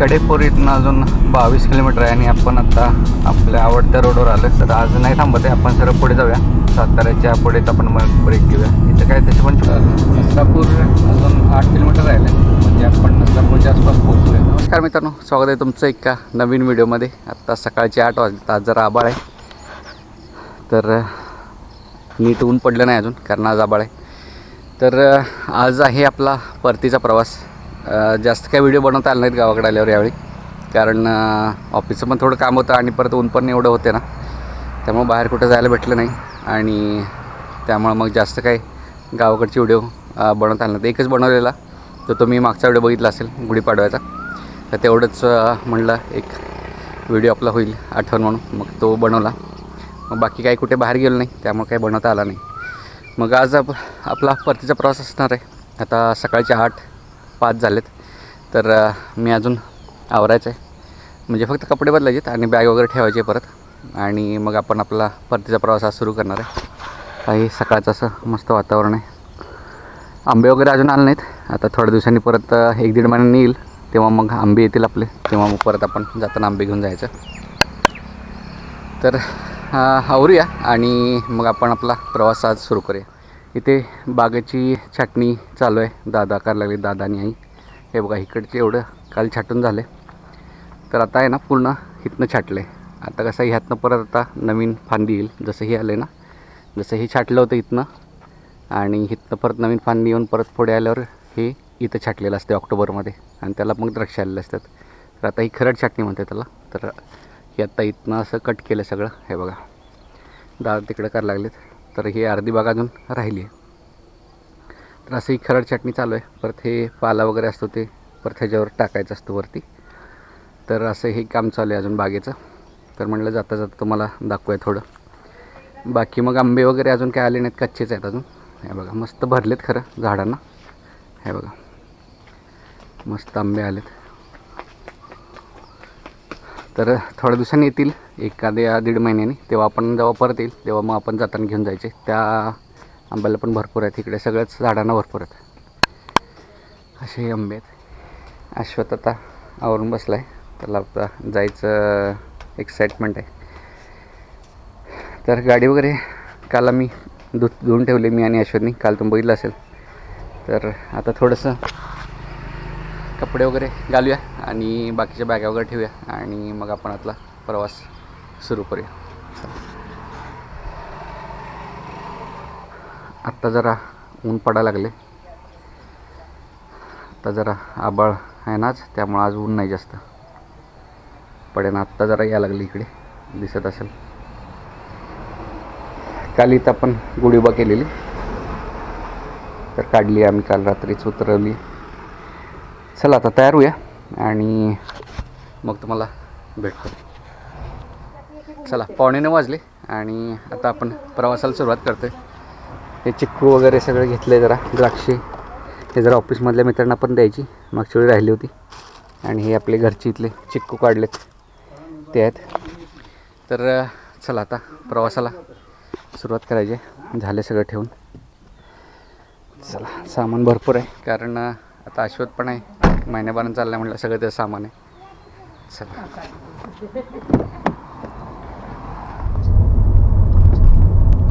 कडेपोरीतनं अजून बावीस किलोमीटर आहे आणि आपण आता आपल्या आवडत्या रोडवर आलो तर आज नाही थांबत आहे आपण सरळ पुढे जाऊया. साताऱ्याच्या पुढेच आपण मग ब्रेक घेऊया. इथं काय त्याचे पण नसरापूर अजून आठ किलोमीटर राहिले म्हणजे आपण नसरापूरच्या आसपास पोहोचूया नमस्कार मित्रांनो स्वागत आहे तुमचं एका नवीन व्हिडिओमध्ये. आत्ता सकाळचे आठ वाजले आज जरा आबाळ आहे. तर नीट ऊन पडलं नाही अजून कारण आज आबाळ आहे. तर आज आहे आपला परतीचा प्रवास. जास्त काही व्हिडिओ बनवता आले नाहीत गावाकडे आल्यावर यावेळी. कारण ऑफिसचं पण थोडं काम होतं आणि परत ऊन पण एवढं होते ना. त्यामुळं बाहेर कुठं जायला भेटलं नाही. आणि त्यामुळं मग जास्त काही गावाकडचे व्हिडिओ बनवता आले नाही एकच बनवलेला तर तो मी मागचा व्हिडिओ बघितला असेल गुढीपाडव्याचा. तर तेवढंच म्हणलं एक व्हिडिओ आपला होईल आठवण म्हणून. मग तो बनवला. मग बाकी काही कुठे बाहेर गेलो नाही त्यामुळे काही बनवता आला नाही. मग आज आप आपला परतीचा प्रवास असणार आहे. आता सकाळचे आठ पाच झालेत. तर मी अजून आवरायचं आहे म्हणजे फक्त कपडे बदलायचे आणि बॅग वगैरे ठेवायचे परत. आणि मग आपण आपला परतीचा प्रवास आज सुरू करणार आहे. काही सकाळचं असं मस्त वातावरण आहे. आंबे वगैरे अजून आले नाहीत. आता थोड्या दिवसांनी परत एक दीड महिन्यांनी येईल. तेव्हा मग आंबे येतील आपले. तेव्हा मग परत आपण जाताना आंबे घेऊन जायचं. तर आवरूया आणि मग आपण आपला प्रवास आज सुरू करूया. इथे बागेची छाटणी चालू आहे. दादा करायला लागले दादा आणि आई. हे बघा इकडचे एवढं काल छाटून झालं. तर आता आहे ना पूर्ण हिथनं छाटलं. आहे आता कसं आहे, ह्यातनं परत आता नवीन फांदी येईल. जसं हे आलं आहे ना जसं हे छाटलं होतं इथनं. आणि इथनं परत नवीन फांदी येऊन परत पुढे आल्यावर हे इथं छाटलेलं असते ऑक्टोबरमध्ये. आणि त्याला मग द्राक्ष आलेले असतात. तर आता ही खरड छाटणी म्हणते त्याला. तर हे आता इथनं असं कट केलं सगळं. हे बघा. दादा तिकडे करायला लागलेत. तर ही अर्धी बाग अजून राहिली आहे. तर असं ही खरड चटणी चालू आहे. परत हे पाला वगैरे असतो ते परत ह्याच्यावर टाकायचं असतं वरती. तर असं हे काम चालू आहे अजून बागेचं. तर म्हटलं जाता जाता तुम्हाला दाखवूया थोडं. बाकी मग आंबे वगैरे अजून काय आले नाहीत कच्चेच आहेत अजून. हे बघा मस्त भरलेत खरं झाडांना. हे बघा मस्त आंबे आलेत. तर थोड्या दिवसांनी येतील एखाद्या दीड महिन्याने. तेव्हा आपण जेव्हा परत येईल तेव्हा मग आपण जाताना घेऊन जायचे. त्या आंब्याला पण भरपूर आहेत इकडे सगळ्याच झाडांना भरपूर आहेत. असे आंबे आहेत. अश्वत आता आवरून बसला आहे त्याला आता जायचं एक्साइटमेंट आहे. तर गाडी वगैरे काल आम्ही धु धुवून ठेवले मी आणि अश्वतनी काल तुम्ही बघितलं असेल. तर आता थोडंसं कपडे वगैरे घालूया आणि बाकीच्या बॅगा वगैरे ठेवूया आणि मग आपण आपला प्रवास सुरू करूया. आत्ता जरा ऊन पडायला लागले. आत्ता जरा आबाळ आहे ना आज त्यामुळं आज ऊन नाही जास्त. पडेन आत्ता जरा या लागली इकडे दिसत असेल. काल इथं आपण गुढीबा केलेली. तर काढली आम्ही काल रात्रीच उतरवली. चला आता तयार होऊया आणि मग तुम्हाला भेटतो. चला पावणे नऊ वाजले आणि आता आपण प्रवासाला सुरुवात करतोय. हे चिक्कू वगैरे सगळं घेतलं जरा द्राक्षे. हे जरा ऑफिसमधल्या मित्रांना पण द्यायची मागच्या वेळी राहिली होती. आणि हे आपले घरचे इथले चिक्कू काढलेत. ते आहेत. तर चला आता प्रवासाला सुरुवात करायची आहे. झाले सगळं ठेवून. चला सामान भरपूर आहे कारण आता अश्वत पण आहे. महिन्याभरानं चाललं म्हटलं सगळं ते सामान आहे. चला.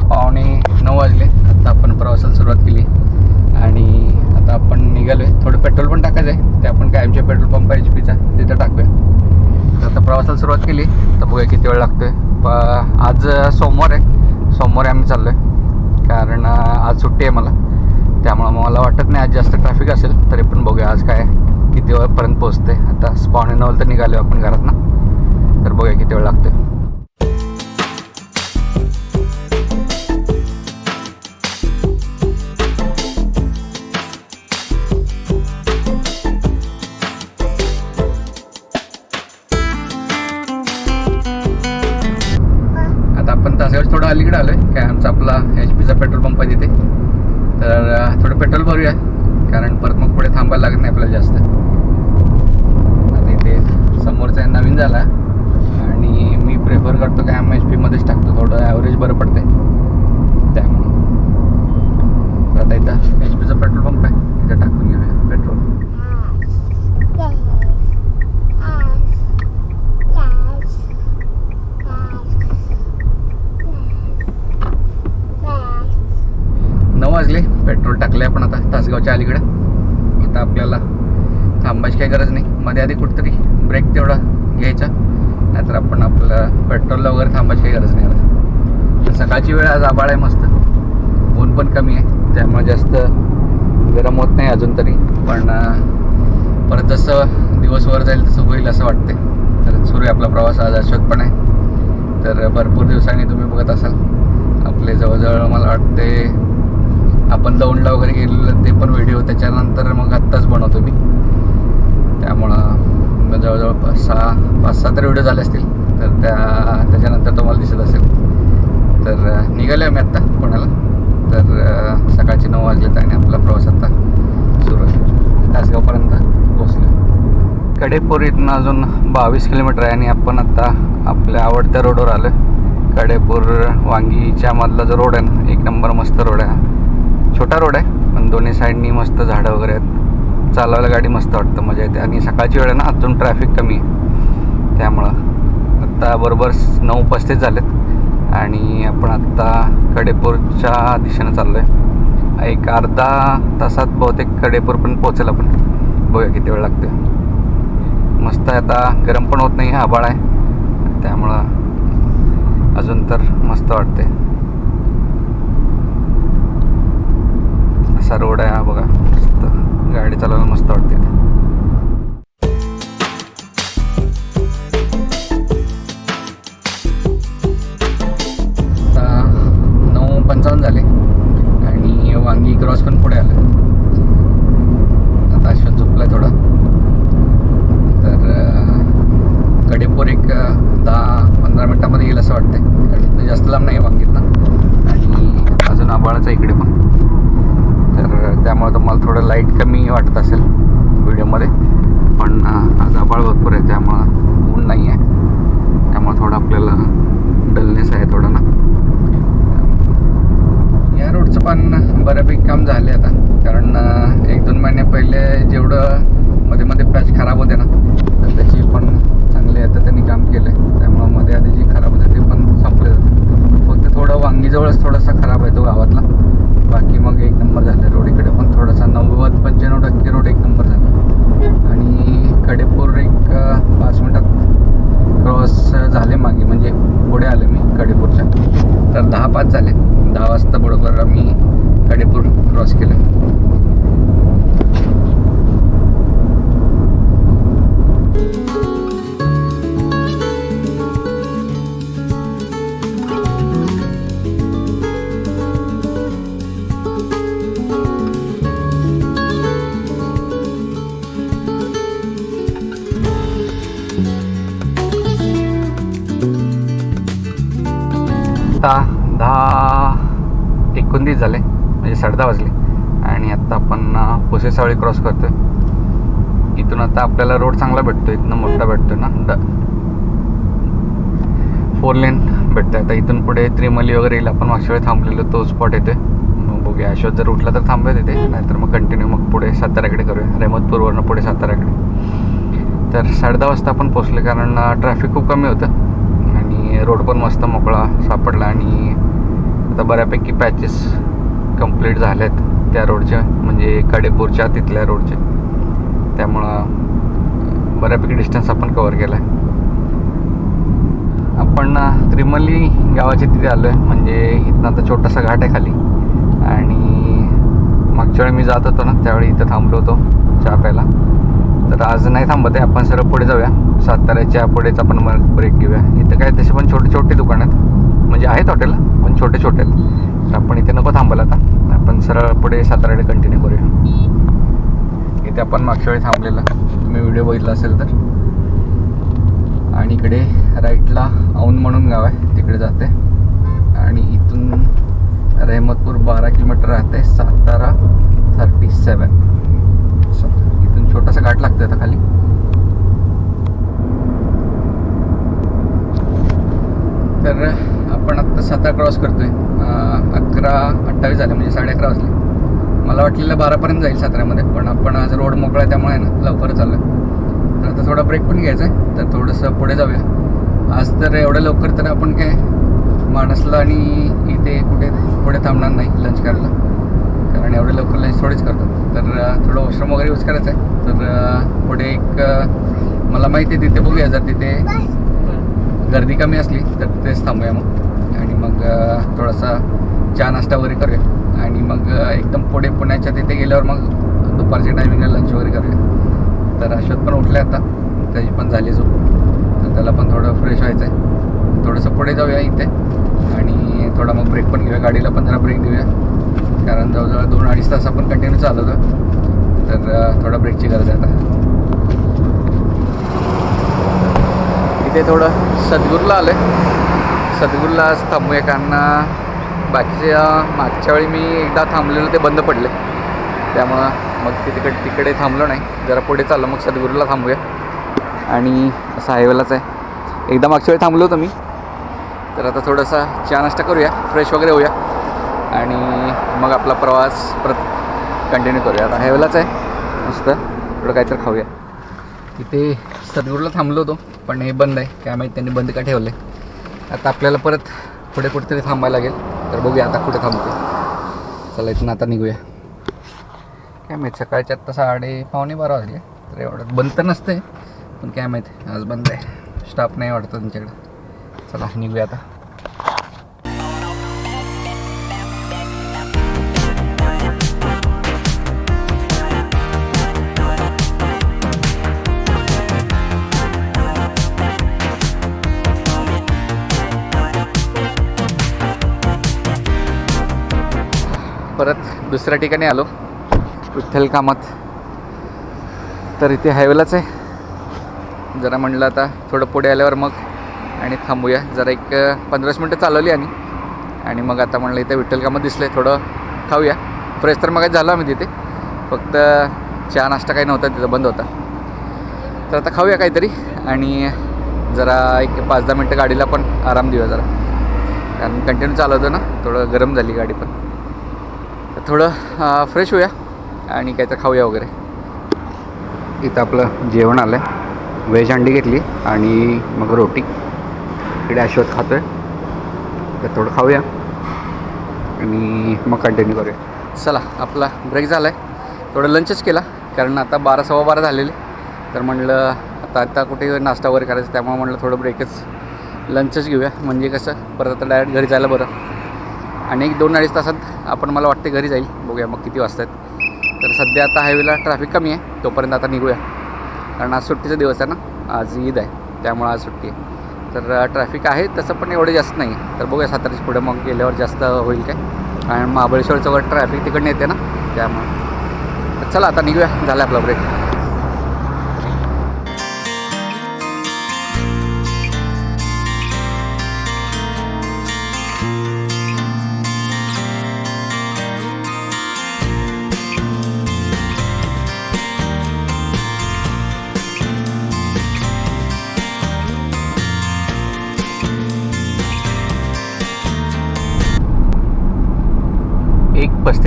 पावणे नऊ वाजले. आता आपण प्रवासाला सुरुवात केली. आणि आता आपण निघालो आहे थोडं पेट्रोल पण टाकायचं आहे. ते आपण काय कायमच्या पेट्रोल पंप एच पीचा तिथं टाकूया. तर आता प्रवासाला सुरुवात केली. तर बघूया किती वेळ लागतो प आज सोमवार आहे. सोमवारी आम्ही चाललो आहे कारण आज सुट्टी आहे मला त्यामुळं मग मला वाटत नाही आज जास्त ट्रॅफिक असेल तरी पण बघूया आज काय किती वेळपर्यंत आता पावणे नऊला तर निघालो आपण घरात ना तर बघूया किती वेळ लागते आता आपण थोडं अलीकडे आलोय काय आमचा आपला एच पीचा पेट्रोल पंप आहे तिथे. तर थोडं पेट्रोल भरूया कारण परत मग पुढे थांबायला लागत नाही आपल्याला जास्त. समोरचा नवीन झाला. आणि मी प्रेफर करतो की एम एच पीमध्येच टाकतो. थोडं ॲव्हरेज बरं पडते त्यामुळे. आता इथं एच पीचा पेट्रोल पंप आहे. इथं टाकून घेऊया. पेट्रोल नऊ वाजले. पेट्रोल टाकले आपण आता तासगावच्या अलीकडे. आता आपल्याला थांबायची काही गरज नाही. मध्ये आधी कुठंतरी ब्रेक तेवढा घ्यायचा. नाहीतर आपण आपलं पेट्रोलला वगैरे थांबायची काही गरज नाही आता. सकाळची वेळ आज आबाळ आहे मस्त. ऊन पण कमी आहे. त्यामुळे जास्त गरम होत नाही अजून तरी. पण परत जसं दिवसभर जाईल तसं होईल असं वाटते तर सुरू आहे आपला प्रवास. आज अश्वत पण आहे. तर भरपूर दिवसांनी तुम्ही बघत असाल. आपले जवळजवळ मला वाटते आपण दौंडला वगैरे गेलेलं ते पण व्हिडिओ त्याच्यानंतर मग आत्ताच बनवतो मी. त्यामुळं जवळजवळ पाच सहा पाच सहा तर व्हिडिओ झाले असतील. तर त्या त्याच्यानंतर तुम्हाला दिसत असेल. तर निघाले आम्ही आत्ता पुण्याला. तर सकाळचे नऊ वाजलेत आणि आपला प्रवास आत्ता सुरू आहे. तासगावपर्यंत पोहोचलो कडेपूर इथनं अजून बावीस किलोमीटर आहे आणि आपण आत्ता आपल्या आवडत्या रोडवर आलो कडेपूर वांगीच्या मधला जो रोड आहे ना एक नंबर मस्त रोड आहे छोटा रोड आहे पण दोन्ही साईडनी मस्त झाडं वगैरे आहेत. चालवायला गाडी मस्त वाटतं मजा येते. आणि सकाळची वेळ आहे ना अजून ट्रॅफिक कमी आहे. त्यामुळं आत्ता बरोबर नऊ पस्तीस झालेत. आणि आपण आत्ता कडेपूरच्या दिशेनं चाललो आहे एक अर्धा तासात बहुतेक कडेपूर पण पोहोचेल आपण. बघूया किती वेळ लागते मस्त आहे आता गरम पण होत नाही आबाळ आहे. त्यामुळं अजून तर मस्त वाटते असा रोड आहे हा बघा. गाडी चालवायला मस्त वाटते बऱ्यापैकी काम झाले आता. कारण एक दोन महिने पहिले जेवढं मध्ये मध्ये पॅच खराब होते ना तर त्याची पण चांगले आता त्यांनी काम केलं त्यामुळं मध्ये आधी जी खराब होते ते पण संपले जाते फक्त थोडं वांगीजवळच थोडासा खराब आहे तो गावातला. बाकी मग एक नंबर झाले. रोड इकडे पण थोडासा नव्वद पंच्याण्णव टक्के रोड एक नंबर झाला. आणि कडेपूर एक पाच मिनटात क्रॉस झाले मागे. म्हणजे पुढे आले मी कडेपूरच्या. तर दहा पाच झाले. दहा वाजता बरोबर आम्ही कडेपूर क्रॉस केलं साडेदहा वाजले. आणि आत्ता आपण अं, पुसेसावळी क्रॉस करतोय. इथून आता आपल्याला रोड चांगला भेटतो इथनं मोठा भेटतो ना. द फोर लेन भेटतं आता इथून पुढे त्रिमली वगैरे येईल. आपण मागच्या वेळी थांबलेलो तो स्पॉट येतोय. मग बघूया. अशोक जर उठला तर थांबूया तिथे नाहीतर मग कंटिन्यू मग पुढे साताऱ्याकडे करूया. रेमतपूरवरनं पुढे साताऱ्याकडे. तर साडेदहा वाजता आपण पोचले कारण ट्रॅफिक खूप कमी होतं. आणि रोड पण मस्त मोकळा सापडला. आणि आता बऱ्यापैकी पॅचेस कंप्लीट आहेत त्या रोडच्या म्हणजे कडेपूरच्या तिथल्या रोडचे. त्यामुळं बऱ्यापैकी डिस्टन्स आपण कवर केला आहे आपण त्रिमली गावाच्या तिथे आलो आहे म्हणजे इथनं आता छोटासा घाट आहे खाली. आणि मागच्या वेळी मी जात होतो ना त्यावेळी इथं थांबलो होतो चहा प्यायला. तर आज नाही थांबत आहे आपण सरळ पुढे जाऊया. साताऱ्याच्या पुढेच आपण मग ब्रेक घेऊया. इथं काय तसे पण छोटे छोटे दुकान आहेत. म्हणजे आहेत हॉटेल पण छोटे छोटे आहेत. तर आपण इथे नको थांबायला आता. आपण सरळ पुढे साताऱ्याकडे कंटिन्यू करूया. इथे आपण मागच्या वेळी थांबलेला. तुम्ही व्हिडिओ बघितला असेल तर. आणि इकडे राईटला औंध म्हणून गाव आहे. तिकडे जाते. आणि इथून रेहमतपूर बारा किलोमीटर राहते. सातारा थर्टी सेवन इथून छोटासा घाट लागतो आता खाली. तर आपण आत्ता सातारा क्रॉस करतोय. अकरा अठ्ठावीस झाले म्हणजे साडे अकरा वाजले. मला वाटलेलं बारापर्यंत जाईल सतरामध्ये पण आपण आज रोड मोकळा आहे त्यामुळे ना लवकर चाललं तर आता थोडा ब्रेक पण घ्यायचा आहे तर थोडंसं पुढे जाऊया. आज तर एवढं लवकर तर आपण काय माणसला आणि इथे कुठे पुढे थांबणार नाही लंच करायला. कारण एवढं लवकर लंच थोडेच करतो. तर थोडं वॉशरूम वगैरे यूज करायचं आहे. तर पुढे एक मला माहिती आहे तिथे बघूया जर तिथे गर्दी कमी असली तर तिथेच थांबूया मग. आणि मग थोडासा चहा नाश्ता वगैरे करूया. आणि मग एकदम पुढे पुण्याच्या तिथे गेल्यावर मग दुपारच्या टायमिंगला लंच वगैरे करूया. तर अश्वत पण उठले आता. त्याची पण झाली झोप. तर त्याला पण थोडं फ्रेश व्हायचं आहे थोडंसं पुढे जाऊया इथे. आणि थोडा मग ब्रेक पण घेऊया. गाडीला पण जरा ब्रेक देऊया कारण जवळजवळ दोन अडीच तास आपण कंटिन्यू चालवतो तर थोडा ब्रेकची गरज आहे आता. इथे थोडं सद्गुरूला आलं आहे सद्गुरूला थांबूया कारण बाकीच्या मागच्या वेळी मी एकदा थांबलेलो ते बंद पडले. त्यामुळं मग ते तिकडे तिकडे थांबलो नाही. जरा पुढे चाललो मग सद्गुरूला थांबूया. आणि असं हायवेलाच आहे. एकदा मागच्या वेळी थांबलो होतो मी. तर आता थोडासा चहा नाश्ता करूया फ्रेश वगैरे होऊया. आणि मग आपला प्रवास परत कंटिन्यू करूया. आता हायवेलाच आहे. मस्त. थोडं काहीतरी खाऊया. तिथे सद्गुरूला थांबलो होतो पण हे बंद आहे. काय माहीत त्यांनी बंद का ठेवलं आहे आता आपल्याला परत पुढे कुठेतरी थांबायला लागेल. तर बघूया आता कुठे थांबतो चला इथून आता निघूया. काय माहीत सकाळच्या आत्ता साडे पावणे बारा वाजले. तर एवढं बंद तर नसते पण काय माहीत आज बंद आहे. स्टाफ नाही वाटतं त्यांच्याकडे चला निघूया आता. दुसऱ्या ठिकाणी आलो. विठ्ठल कामात. तर इथे हायवेलाच आहे. जरा म्हणलं आता थोडं पुढे आल्यावर मग आणि थांबूया. जरा एक पंधराच मिनटं चालवली आणि आणि मग आता म्हणलं इथे विठ्ठल कामात दिसले थोडं खाऊया. फ्रेश तर मग झालो आम्ही तिथे. फक्त चहा नाश्ता काही नव्हता तिथं बंद होता. तर आता खाऊया काहीतरी. आणि जरा एक पाच दहा मिनटं गाडीला पण आराम देऊया जरा. कारण कंटिन्यू चालवतो ना. थोडं गरम झाली गाडी पण. थोडं फ्रेश होऊया आणि काहीतरी खाऊया वगैरे. इथं आपलं जेवण आलं आहे व्हेज अंडी घेतली आणि मग रोटी. इकडे अश्वत खातो आहे तर थोडं खाऊया. आणि मग कंटिन्यू करूया. चला आपला ब्रेक झाला आहे थोडं लंचच केला. कारण आता बारा सव्वा बारा झालेले. तर म्हणलं आता आता कुठे नाश्ता वगैरे करायचं त्यामुळे म्हणलं थोडं ब्रेकच लंचच घेऊया. म्हणजे कसं परत आता डायरेक्ट घरी जायला बरं. आणि एक दोन अडीच तासात आपण मला वाटते घरी जाईल. बघूया मग किती वाजता तर सध्या आता हायवेला ट्रॅफिक कमी आहे. तोपर्यंत आता निघूया. कारण आज सुट्टीचा दिवस आहे ना. आज ईद आहे. त्यामुळं आज सुट्टी आहे. तर ट्रॅफिक आहे तसं पण एवढं जास्त नाही. तर बघूया साताऱ्याच्या पुढे मग गेल्यावर जास्त होईल काय. आणि महाबळेश्वरचं वगैरे ट्रॅफिक तिकडनं येते ना. त्यामुळं. चला आता निघूया. झाला आपला ब्रेक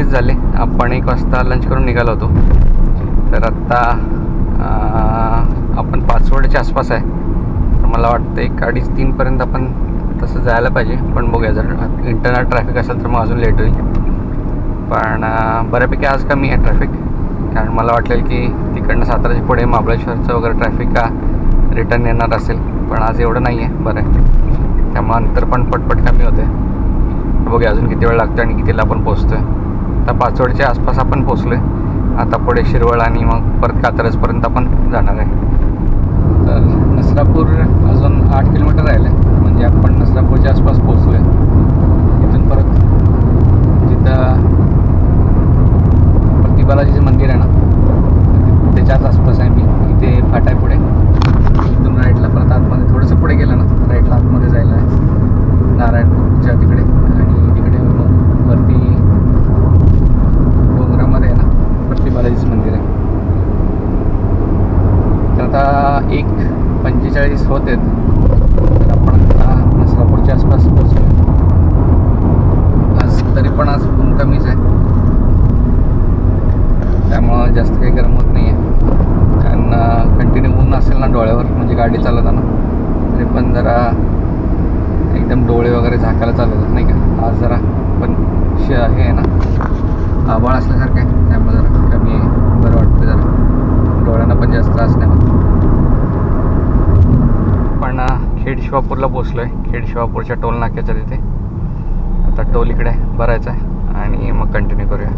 एक झाले. आपण एक वाजता लंच करून निघालो होतो. तर आत्ता आपण पाचवडच्या आसपास आहे. तर मला वाटतं एक अडीच तीनपर्यंत आपण तसं जायला पाहिजे. पण बघूया जर इंटरनल ट्रॅफिक असेल तर मग अजून लेट होईल. पण बऱ्यापैकी आज कमी आहे ट्रॅफिक कारण मला वाटलेलं की तिकडनं साताराच्या पुढे महाबळेश्वरचं वगैरे ट्रॅफिक का रिटर्न येणार असेल. पण आज एवढं नाही आहे बरं आहे. त्यामुळे अंतर पण पटपट कमी होते बघूया अजून किती वेळ लागतो आणि कितीला आपण पोचतोय आता पाचवडच्या आसपास आपण पोचलोय आता पुढे शिरवळ आणि मग परत कात्रजपर्यंत आपण जाणार आहे. तर नसरापूर अजून आठ किलोमीटर राहिलं आहे म्हणजे आपण नसरापूरच्या आसपास पोचलोय इथून परत जिथं प्रति बालाजीचं मंदिर आहे ना त्याच्याच आसपास आहे मी इथे फाटा आहे पुढे इथून राईटला परत आतमध्ये थोडंसं पुढे गेलं ना राईटला आतमध्ये जायला आहे नारायणपूरच्या तिकडे आणि तिकडे मग वरती डोंगरामध्ये आहे ना वरती बालाजीचं मंदिर आहे तर आता एक पंचेचाळीस होत आहेत तर आपण आता नसरापूरच्या आसपास पोहोचलो आज तरी पण आज ऊन कमीच आहे त्यामुळं जास्त काही गरम होत नाही आहे कारण कंटिन्यू ऊन असेल ना डोळ्यावर म्हणजे गाडी चालवताना तरी पण जरा एकदम डोळे वगैरे झाकायला चालवतात नाही का आज जरा पण श हे आहे ना आभाळ असल्यासारखं आहे त्यामुळे जरा कमी आहे बरं वाटतं जरा डोळ्यांना पण जास्त त्रास नाही होत पण अ, खेड शिवापूरला पोचलो आहे खेड शिवापूरच्या टोल नाक्याच्या तिथे. आता टोल इकडे भरायचा आहे आणि मग कंटिन्यू करूया.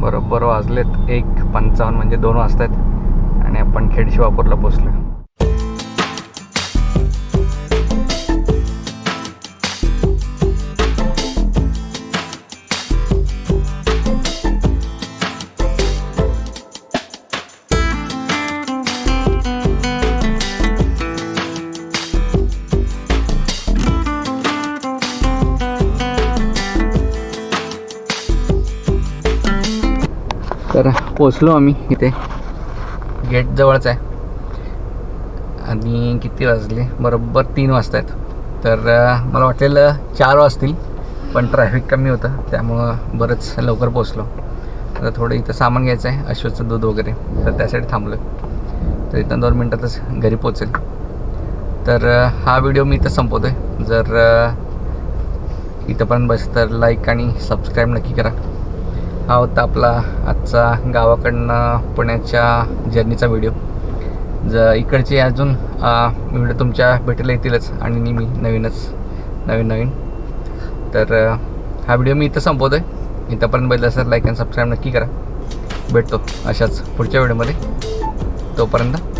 बरोबर वाजलेत एक पंचावन्न म्हणजे दोन वाजता आहेत आणि आपण खेड शिवापूरला पोचलो तर पोचलो आम्ही इथे. गेट जवळच आहे. आणि किती वाजले? बरोबर तीन वाजता आहेत तर मला वाटलेलं चार वाजतील पण ट्रॅफिक कमी होतं त्यामुळं बरंच लवकर पोचलो आता थोडं इथं सामान घ्यायचं आहे अश्वचं दूध वगैरे. तर त्यासाठी थांबलो तर इथं दोन मिनटातच घरी पोचेल तर हा व्हिडिओ मी इथं संपवतो आहे जर इथं इथंपर्यंत बस तर लाईक आणि सबस्क्राईब नक्की करा. हा होता आपला आजचा गावाकडनं पुण्याच्या जर्नीचा व्हिडिओ ज इकडचे अजून व्हिडिओ तुमच्या भेटीला येतीलच आणि नेहमी नवीनच नवीन नवीन. तर हा व्हिडिओ मी इथं संपवतो आहे इथंपर्यंत बघितलं असेल लाईक अँड सबस्क्राईब नक्की करा. भेटतो अशाच पुढच्या व्हिडिओमध्ये तोपर्यंत